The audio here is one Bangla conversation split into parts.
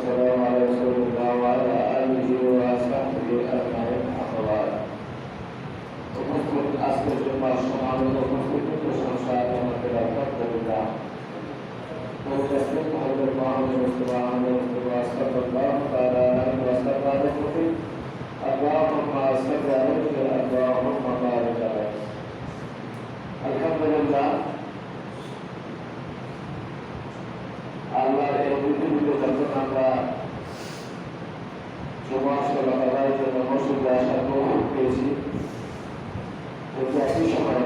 والسلام على رسول الله وعلى آله وصحبه أجمعين أما بعد উপস্থিত আজকের জন্য সমাবেশ উপস্থিত প্রশংসা আমাদের আলহামদুলিল্লাহ وتسليم حضرة محمد مصطفى محمد مصطفى صلى الله تعالى عليه وسلم اللهم صل عليه اللهم بارك عليه الحمد لله আল্লাহর এই পৃথিবীতে যখন আমরা জমা সলাকার জন্য মসজিদে আসার তৌফিক পেয়েছি কিন্তু একই সময়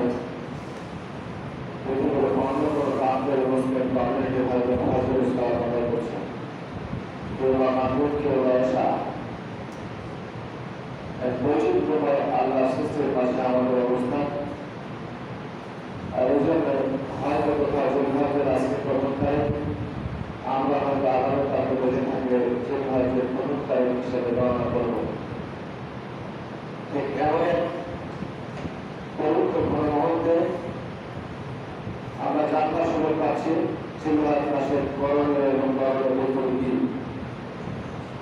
পৃথিবীর অন্য কোনো কামদের মুসলিম কমিউনিটি হয়তো হজর ইসলাম আদায় বা বা আল্লাহ আমাদের অবস্থান হয়তো কোথাও জুলহাজের আজকে প্রথম তারিখ আমরা হয়তো আবারও তাকে বলে থাকলে জুলহাজের প্রথম তারিখ হিসেবে গণনা করব ঠিক এমন পবিত্র কোনো মুহূর্তে আমরা জানবার সুযোগ পাচ্ছি জুলহাজ মাসের গরমের এবং গরমের বিপরীত দিন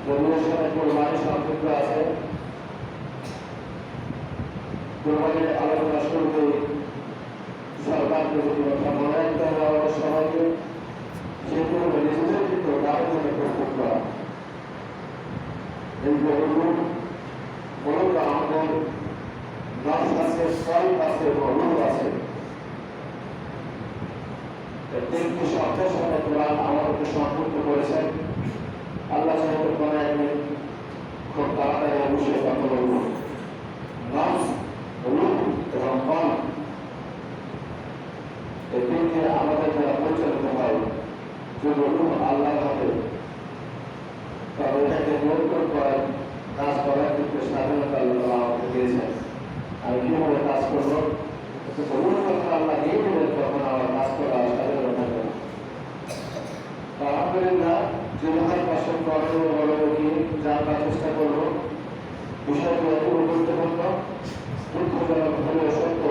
যদিও সাথে কোরবানি সম্পৃক্ত আছে কোরবানির আলোচনা শুরুতে সরকারকে যদি কথা মনে হবে সবাইকে যেহেতু নিজেদের কিন্তু থেকে প্রস্তুত করা। এই গরুগুলো মূলত আমাদের দশ আছে ছয় আছে। গরু আছে তিনটি শব্দের সাথে কোরআন আমাদেরকে সম্পৃক্ত আল্লাহ সাহেব কোরআন একদিন খুব তাড়াতাড়ি অবশ্যই কথা বলব নফস, রূপ এবং কম এই তিনটি পরিচালিত হয়। যদি রূপ আল্লাহ হবে নিয়ন্ত্রণ করার কাজ করার ক্ষেত্রে স্বাধীনতা আল্লাহ আমাকে দিয়েছেন আমি কীভাবে কাজ করব রূপ যখন আল্লাহ দিয়ে দেবেন তখন আমার কাজ করা স্বাধীনতা থাকবে না আলহামদুলিল্লাহ জীবনের পাশে কর্ম বড় কি জানবার চেষ্টা করব বিষয়টি এত গুরুত্বপূর্ণ দুঃখজনক হলেও সত্য,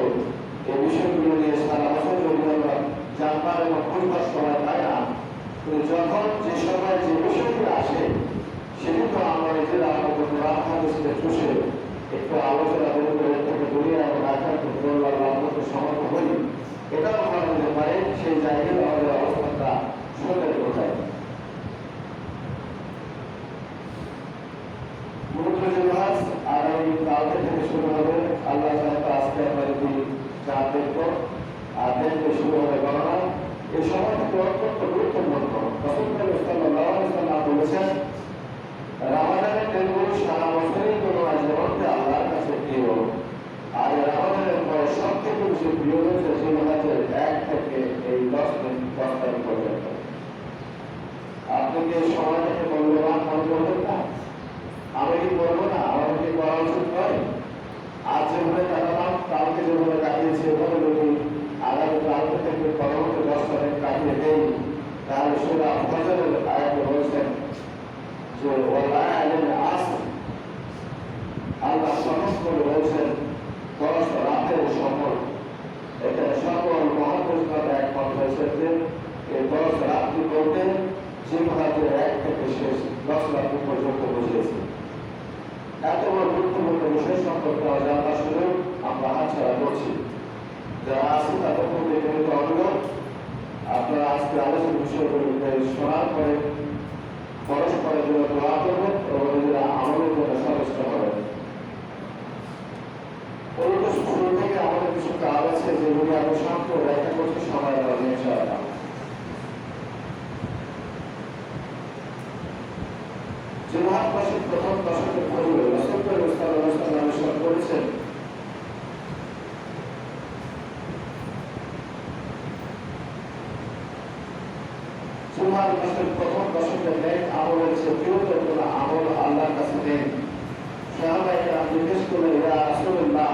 এই বিষয়গুলো নিয়ে সারা বছর যদি আমরা জানবার এবং বুঝবার সময় পাই না কিন্তু যখন যে সময় যে বিষয়গুলো আসে তো আমরা নিজেরা আমাদের হাদিসকে চুষে একটু আলোচনা করে থেকে দূরে এবং রাখার লাভ করতে সমর্থ হই এটাও আমরা হতে পারে সেই জায়গায় আমাদের অবস্থানটা সুন্দর কোথায়? আল্লাহ আজকে আমরা এই সময়টি গুরুত্বপূর্ণ। বলেছেন রামাদানের দিনগুলো সারা বছরই কোনো জীবনকে আল্লাহর কাছে প্রিয়। আর রামাদানের পরে সব থেকে বেশি প্রিয় হচ্ছে জিলহাজের এক থেকে এই দশ দিন, দশ তারিখ পর্যন্ত। আপনি কি সময়টাকে মূল্যবান মনে করবেন না? আমি কি করব না? আমার কি করা উচিত নয়? আজ যেভাবে কাটালাম কালকে যেভাবে কাটিয়েছি, এভাবে যদি আগামী কালকে থেকে পরবর্তী দশ তারিখ কাটিয়ে দেই, তাহলে সেটা ফজরের আয়াতে বলছেন যে ওলা আলেন আস আল্লাহ সমস করে বলছেন দশ রাতের সময় এটা সকল মহাপুরস্কার একমত হয়েছে যে এই দশ রাত্রি বলতে জিমহাজের এক থেকে শেষ দশ রাত্রি পর্যন্ত বুঝিয়েছে এত বড় গুরুত্বপূর্ণ বিষয় সম্পর্কে সুযোগ আমরা হাতছাড়া করছি যারা আছে তাদের প্রতি অনুরোধ আপনারা আজকে আলোচনা বিষয়গুলি শোনার পরে পরস্পরের জন্য দোয়া করবেন এবং নিজেরা আমাদের জন্য সচেষ্ট হবেন পরিবেশ শুরু থেকে আমাদের কিছু কাজ আছে যেগুলি আমি শান্ত ব্যাখ্যা করতে সময় দেওয়া ইনশাআল্লাহ। জিহাদ মাসের প্রথম দশকের পূর্বে রসুল ইসলাম করেছেন জিহাদ মাসের প্রথম দশকের নেক আমলের বৃহত্তর কোন আমল আল্লাহর কাছে নেই সাহাবাইরা জিজ্ঞেস করলে এরা রাসূলুল্লাহ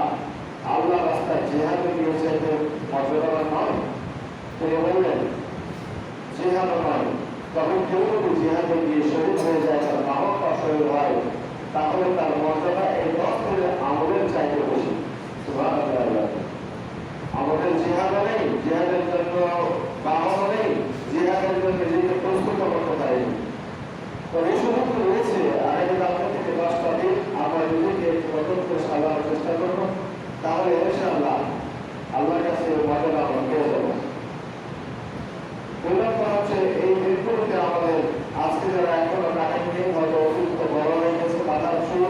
আল্লাহ রাস্তায় জিহাদে গিয়ে চাইতে মর্যাদা নয়? তিনি বললেন জিহাদ নয়। তবে কেউ যদি জিহাদে গিয়ে শহীদ হয়ে যায়, তার বাহক বা শহীদ হয়, তাহলে তার মর্যাদা এই দশের আমলের চাইতে বেশি। আমাদের জিহাদ নেই, জিহাদের জন্য বাহন নেই। যে জন্য নিজেকে প্রস্তুত করতে পারিনি তো এই সমস্ত রয়েছে আগামী রাত্র থেকে দশটা দিন আমরা নিজেকে নতুন সাজানোর চেষ্টা করব তাহলে ইনশাআল্লাহ আল্লাহর কাছে মজা আমরা পেয়ে যাব বললাম করা হচ্ছে এই দিনগুলোতে আমাদের আজকে যারা এখনও কাহিনী হয়তো অতিরিক্ত বড় হয়ে গেছে বাধা শুরু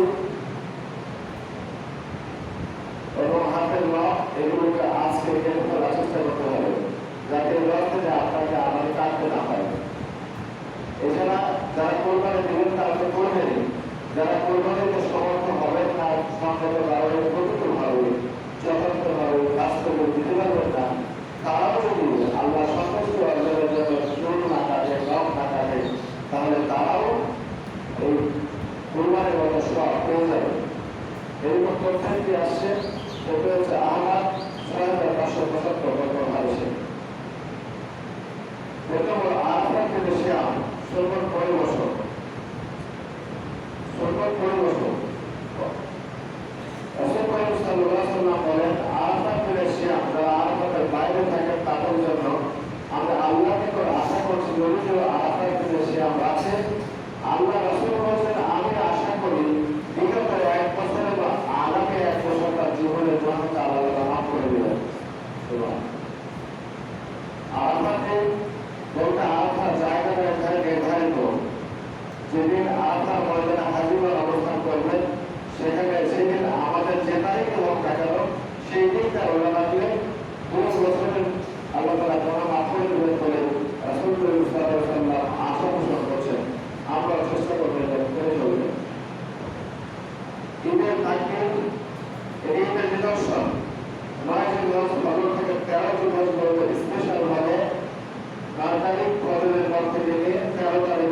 এবং হাতের লক এগুলোকে আজকে কেটে ফেলার চেষ্টা করতে হবে। যাতে রয়েছে যে আপনাকে আমাকে কাটতে না হয় এছাড়া যারা কোরবানি দেবেন তারা তো করবেনই। যারা কোরবানিতে সমর্থ যেদিন আপনার ময়দানে হাজিবার অবস্থান করবেন, সেখানে সেদিন আমাদের যে তারিখে হোক দেখাল সেই দিনটা রোজা রাখলে দশ বছরের আল্লাহ তালা জমা মাফল দেবেন তেরো স্পেশাল ভাবে তারিখ ফজরের তেরো তারিখ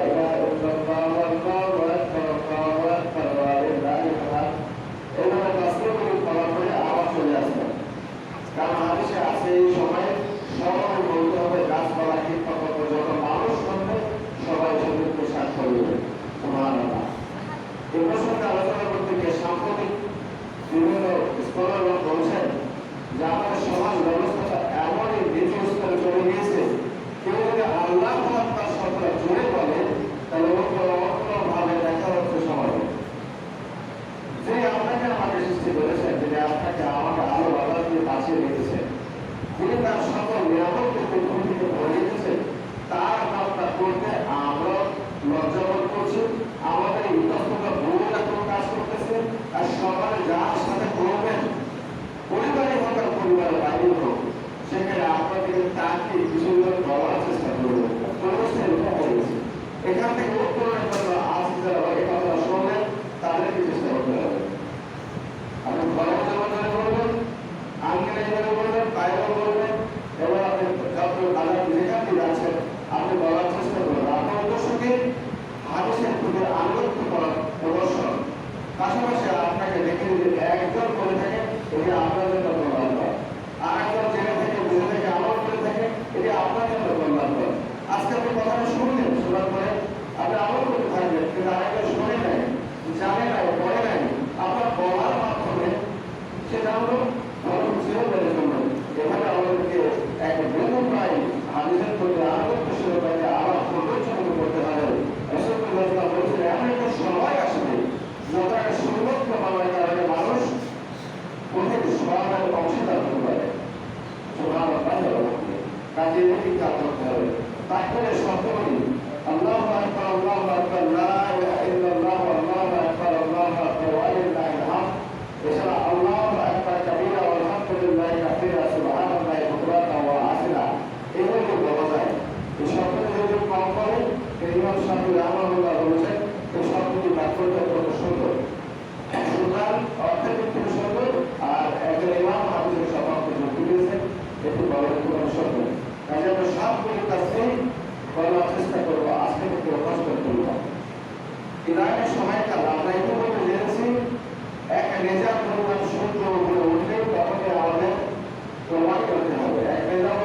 আমাদের ইন্তিকাল আল্লাহ আকবার আল্লাহ আকবার এগুলো বলা যায় এই কম করে ইমাম শাহি রাহমাহুল্লাহ বলেছেন এই শব্দটি বাক্যটা আর একজন ইমাম হাফিজের সমাপ্ত যোগ দিয়েছেন এটি বলার কোনো শব্দ এই জন্য করব আজ থেকে কেউ কষ্ট করব। ইরানের সময়কাল এক নেজার পরিমাণ সূর্য উপরে উঠলে তখনই আমাদের প্রমাণ করতে হবে। এক নেজার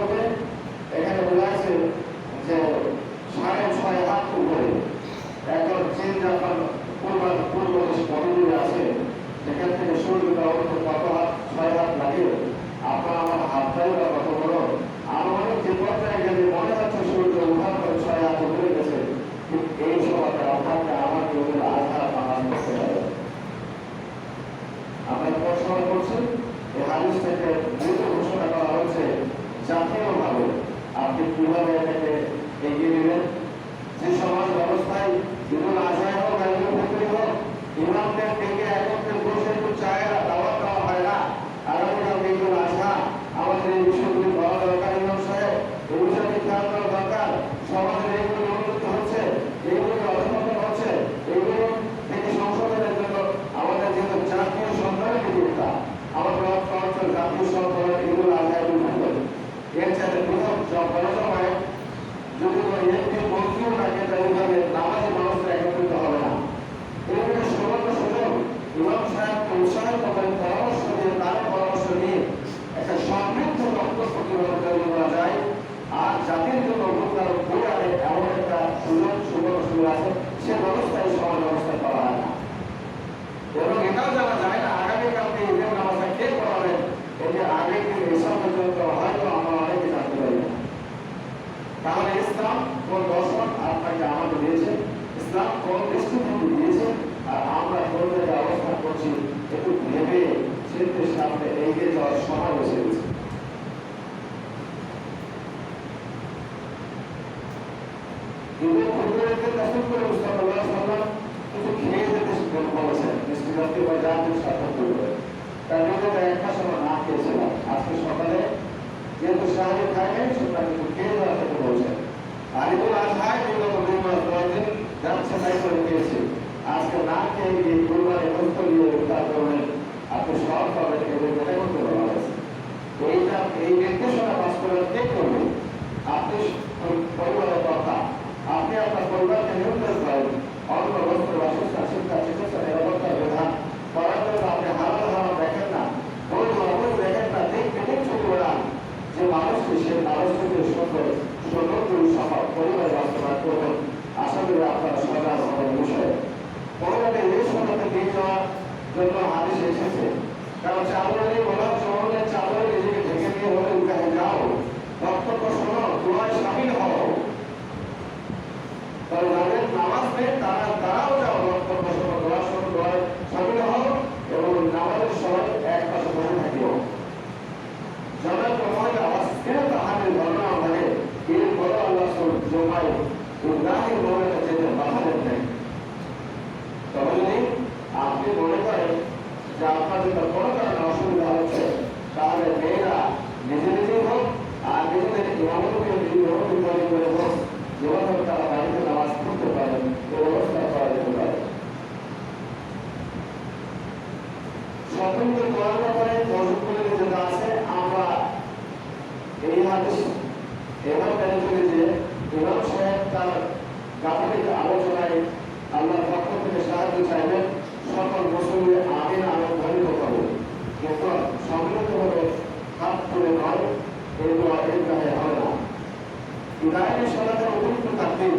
যেহেতু শহরে থাকে সেটা কিন্তু কেন্দ্র থেকে বলছেন আলিপুর আজহায় বিগত দুই মাস দশ দিন গ্রাম সাফাই করে দিয়েছে আজকে না খেয়ে গিয়ে পরিবারে মুক্তলীয় ইফতার করবেন আপনি সব পাবেন এবং মনে করতে বলা হয়েছে এইটা এই নির্দেশনা বাস্তবায়ন কে করবে আপনি পরিবারের কথা আপনি আপনার পরিবারকে নিয়ন্ত্রণ করেন অন্য বস্ত্র বাসস্থান শিক্ষা চিকিৎসা নিরাপত্তা বিধান করার জন্য আপনি হারাল হারাল মানুষকে সে মানুষ থেকে সকল সকল সভা পরিবার বাস্তবায়ন করবেন? তারা তারাও যাও। বক্তব্য শোনো গোলাপ শোনো সামিল হয় ইব্রাহিম মোমেনের যেতে বাধা দেন নাই তবে যদি আপনি মনে করেন যে আপনার জন্য কোনো কারণে অসুবিধা হচ্ছে তাহলে মেয়েরা নিজে নিজেই হোক আর নিজেদের ইমামকে বিবাহ তৈরি করে হোক যেভাবে তারা বাড়িতে নামাজ পড়তে পারেন এ ব্যবস্থা করা যেতে পারে সকলকে করার ব্যাপারে মজুদ যেটা আছে আমরা এই হাতে গাঠনিক আলোচনায় আল্লাহর পক্ষ থেকে সাহায্য চাইবেন, সকল মুসলিমের আগে আরও ধরিত করব কিন্তু সম্মিলিতভাবে হাত তুলে নয়, এই দোয়া এই হয় না। ইদানি সমাজের অতিরিক্ত তাকলিফ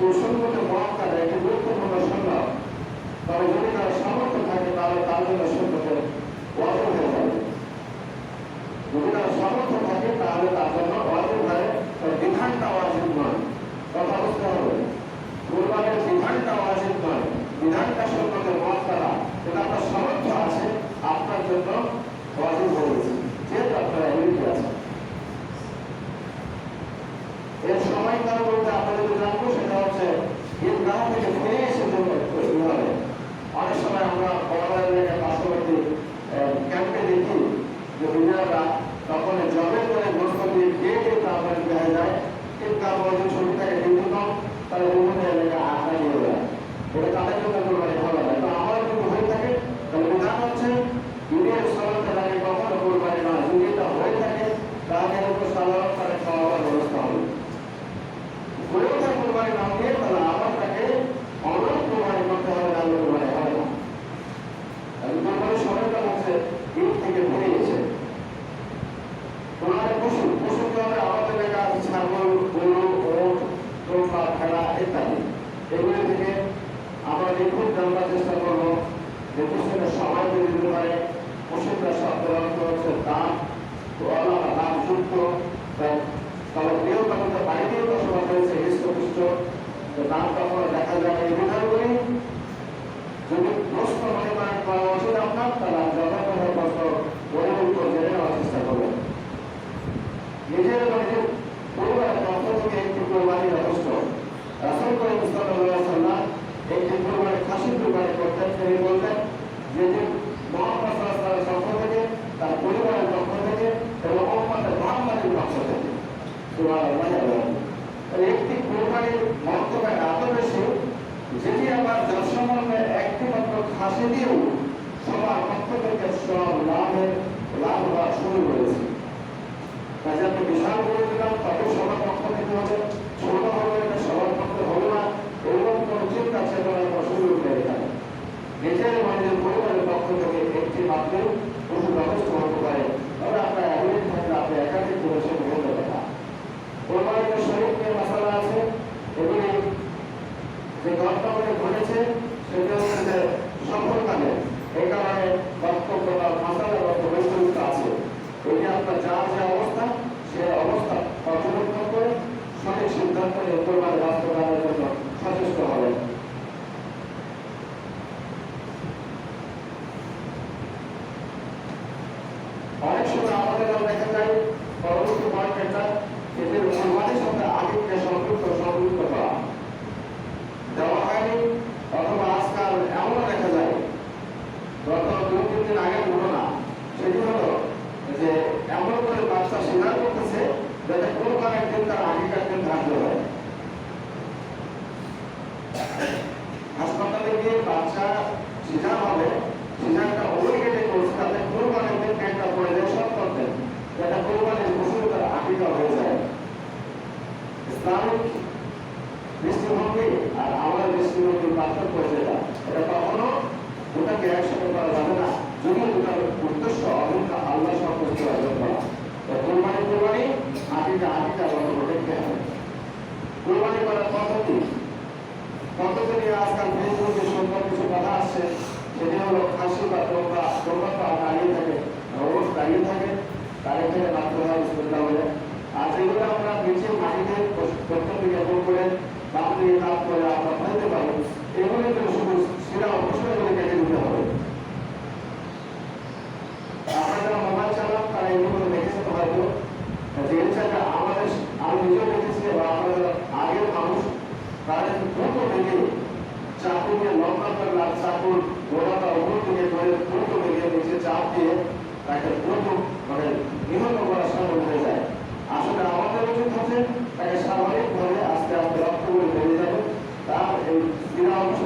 প্রসঙ্গত মহাত্মার একটি গুরুত্বপূর্ণ সংলাপ তবে যদি তারা সামর্থ্য থাকে তাহলে তার জন্য কষ্টে দিয়েও সবার প্রত্যেকের কাছে লাভের লাভ হওয়া শুরু হয়েছে কাজে আপনি বিশাল করে দিলাম তাদের সবার পক্ষ থেকে হবে। ছোট হবে এটা সবার পক্ষে হবে না। এরকম কোনো চিন্তা সে করার কোনো সুযোগ নেই নিজের মানুষের পরিবারের পক্ষ থেকে একটি মাত্র পশু ব্যবস্থা হতে পারে। তাহলে আপনার অ্যাভেলেজ থাকলে আপনি একাধিক পরিশ্রম হতে পারে না পরিবারের শরীর নিয়ে মশালা আছে, এগুলি যে ঘটনাগুলি ঘটেছে সেটা ఉద్యోగాలు వాస్తవాలు కొంచెం సంతృష్టిపోవాలి ఆలక్ష్యం ఆమోదంగా ఉన్నాయి పౌరులకు బాగుంటుందా আজকাল ফেসবুকে সুন্দর কিছু বাধা আসছে সেটি হলো খাসি বা তোমরা তোমরা তো দাঁড়িয়ে থাকে রোজ দাঁড়িয়ে থাকে তাদের থেকে বাধ্য হয় সুবিধা হলে আর যেগুলো আমরা নিচে মাটিতে প্রত্যেকটি জ্ঞাপন করে বাম দিয়ে করে আমরা হইতে পারব এগুলো কিন্তু শুধু সেটা অবশ্যই আমাদের কেটে দিতে হবে ডাক্তার লাল সাপুর তাকে দ্রুত মানে নিহত করা সম্ভব হয়ে যায়। আসলে আমাদের উচিত হচ্ছে তাকে স্বাভাবিকভাবে আস্তে রক্ত করে বেড়ে যাবে। তার এই ক্রীড়া অংশ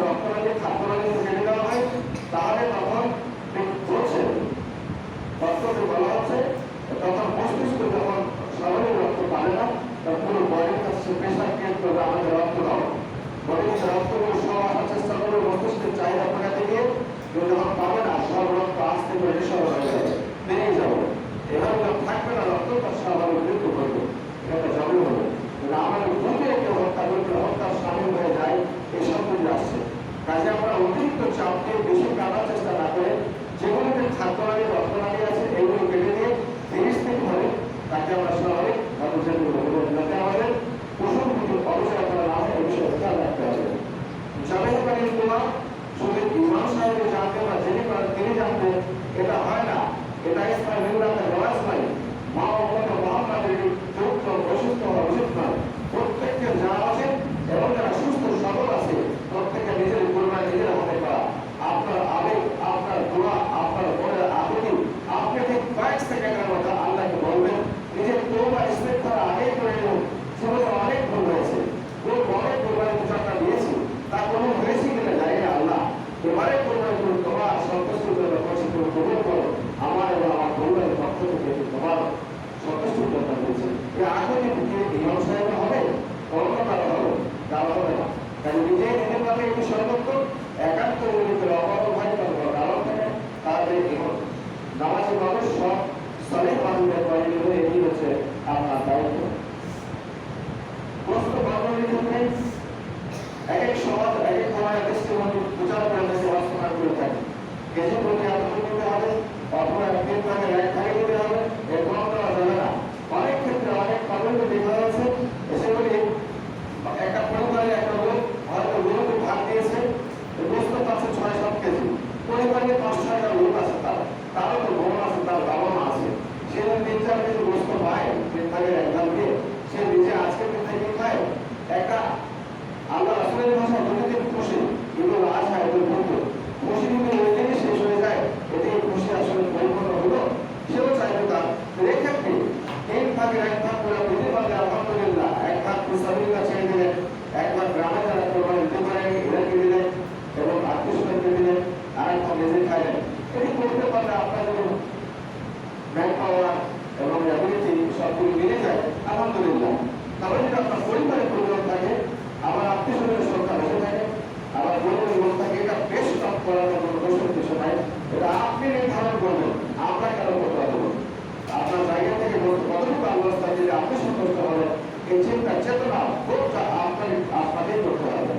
চিন্তা চেতনা বোধটা আপনাদের আপনাদের করতে হবে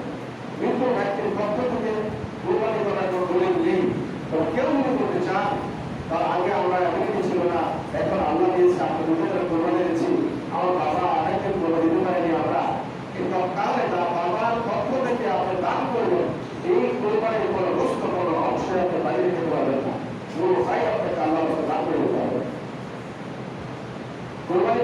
মৃত্যু ব্যক্তির পক্ষ থেকে কোরবানি কোনো দলিল নেই। তবে কেউ যদি করতে চান তার আগে আমরা এমন ছিল না, এখন আল্লাহ দিয়েছে আপনি দুজনের কোরবানি দিয়েছি আমার বাবা অনেকদিন করে দিতে পারেনি আমরা। কিন্তু তাহলে তা বাবার পক্ষ থেকে আপনি দান করবেন, এই কোরবানির কোনো রুষ্ট কোনো অংশ আপনি বাইরে দিতে পারবেন না। পুরো ভাই আপনাকে আল্লাহ দান করে দিতে হবে। কোরবানি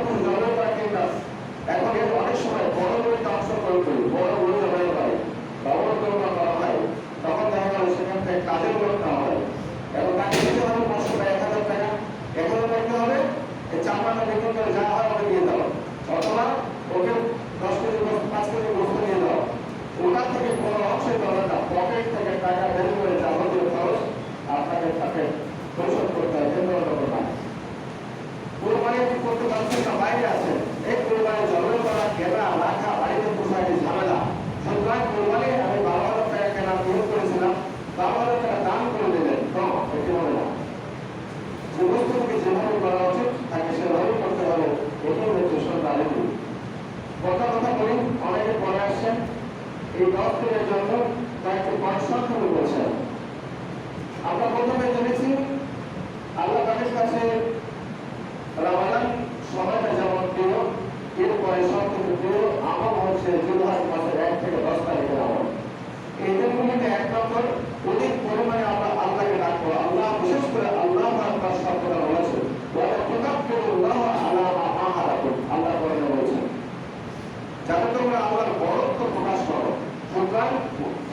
যাতে তোমরা আমার বরত্ব প্রকাশ করো, সুতরাং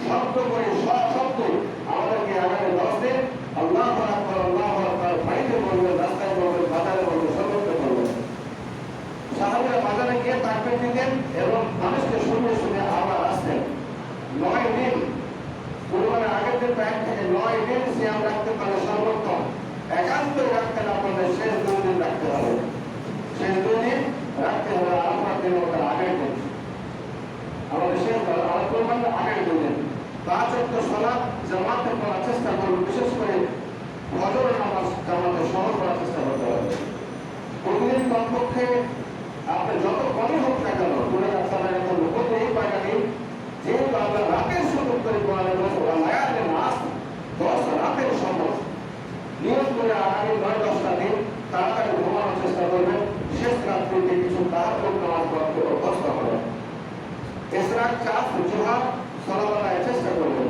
শব্দ করে আমাদেরকে আল্লাহ আল্লাহ বাড়িতে রাস্তায় বাজারে সর্বত্র সাহাবিরা বাজারে গিয়ে তাকবে দিতেন এবং মানুষকে শুনে শুনে আবার আসতেন। নয় দিন কোরবানের আগের দিন ব্যাগ থেকে নয় দিন সিয়াম রাখতে পারে সর্বোত্তম একান্ত রাখতেন আপনাদের শেষ দুই দিন রাখতে হবে। শেষ দুই দিন রাখতে যত কমই কেন দূরে রাস্তা না কেন লোককে এই পায়নি যেহেতু আমরা রাতের করে মাস দশ রাতের সময় নিয়োগ করে আগামী নয় দশটা দিন তাড়াতাড়ি এছাড়া চাপ জোহার সলাবালায় চেষ্টা করবেন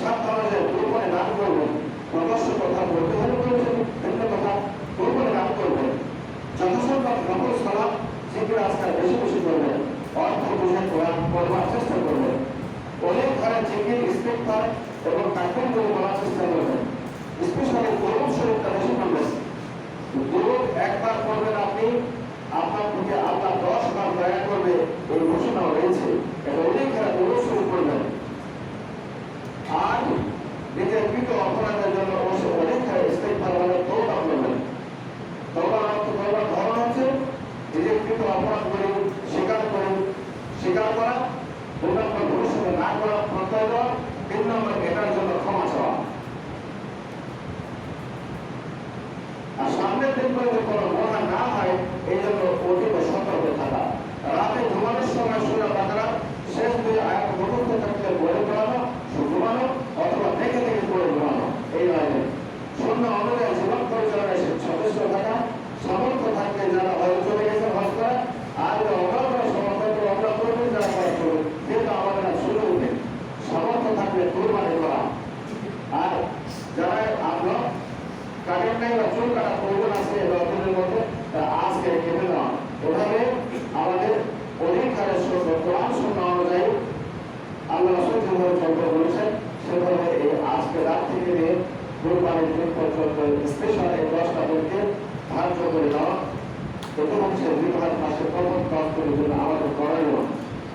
সাবধানে গোপনে দান করবেন প্রদর্শ কথা বলতে হলে বলেছেন ভিন্ন কথা গোপনে দান করবেন যথাসম্ভব নকল সালাম জিকির আজকাল বেশি বেশি করবেন অর্থ বুঝে কোরআন পড়বার চেষ্টা করবেন অনেক ঘরে জিকির ইস্তেকবার এবং তাকবির করে বলার চেষ্টা করবেন স্পেশালি গরম শরীরটা বেশি করবেন দুরুদ একবার করবেন আপনি আপনার প্রতি আল্লাহ দশ বার দয়া করবে এই ঘোষণা রয়েছে এটা অনেক খেলা শুরু করবেন। আর নিজের কৃত অপরাধের জন্য অবশ্য অনেক খেলা স্টেট ভালোভাবে তৌবা করবেন তৌবার অর্থ তৌবার ধরন হচ্ছে নিজের কৃত অপরাধ করে স্বীকার করে স্বীকার করা, দুই নম্বর ভবিষ্যতে না করা, প্রত্যয় দেওয়া, তিন নম্বর এটার জন্য ক্ষমা চাওয়া। আর সামনের দিনগুলোতে কোনো গোনা না হয়, এই জন্য ঘুমানোর কোরআন শূন্য অনুযায়ী আল্লাহ রসুল সেভাবে আজকে রাত থেকে দশটা দিনকে ধার্য করে নেওয়া এটা হচ্ছে বিভাগ মাসে প্রথম কাজ করে জন্য আমাদের করণীয়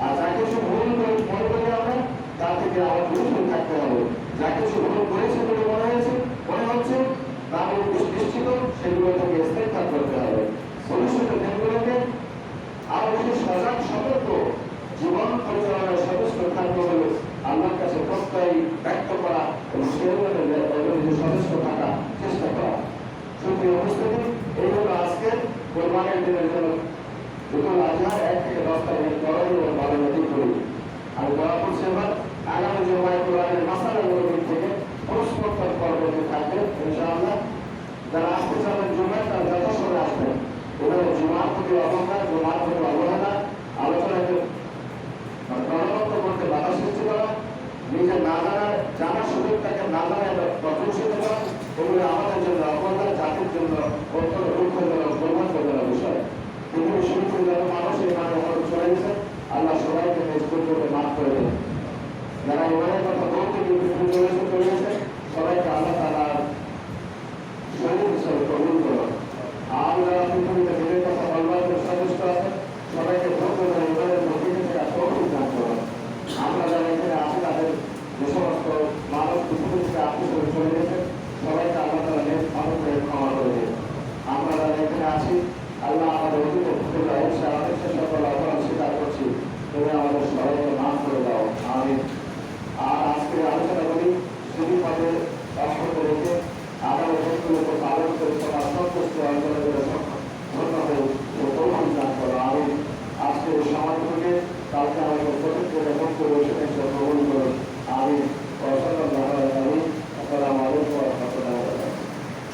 আর যা কিছু ভুল থেকে আমার বিরত থাকতে হবে যা কিছু ভুল করেছে বলে মনে হয়েছে মনে হচ্ছে নিশ্চিত সেগুলো থেকে ইস্তেফার করতে হবে ভবিষ্যতের দিনগুলোতে আরও বেশি সজাগ সতর্ক। জীবন থাকতে হলে আল্লাহর কাছে প্রত্যয় ব্যক্ত করা এবং সেগুলোতে সদস্য থাকা চেষ্টা করা। সুপ্রিয় উপস্থিতি, এই হলো আজকে কোরবানের দিনের জন্য। দুটো আজহার এক থেকে দশ আগামী জমায় কোরআনের মাসালাগুলো দিক থেকে প্রশ্নোত্তর পরবর্তী থাকবে, ইনশাআল্লাহ। যারা আসতে চাবেন জুমায়, তারা যথাসময়ে আসবেন। এভাবে জুমার প্রতি অবহেলা জুমার প্রতি অবহেলা আলোচনাকে জনমত করতে বাধা সৃষ্টি করা নিজের না জানার সবাইকে আল্লাহ তারা শরীর হিসেবে কবুল করে আমরা যারা এখানে আছি তাদের যে সমস্ত মানব পৃথিবীতে আপনি করে চলে গেছেন সবাইকে আল্লাহ করে আমরা যারা এখানে আছি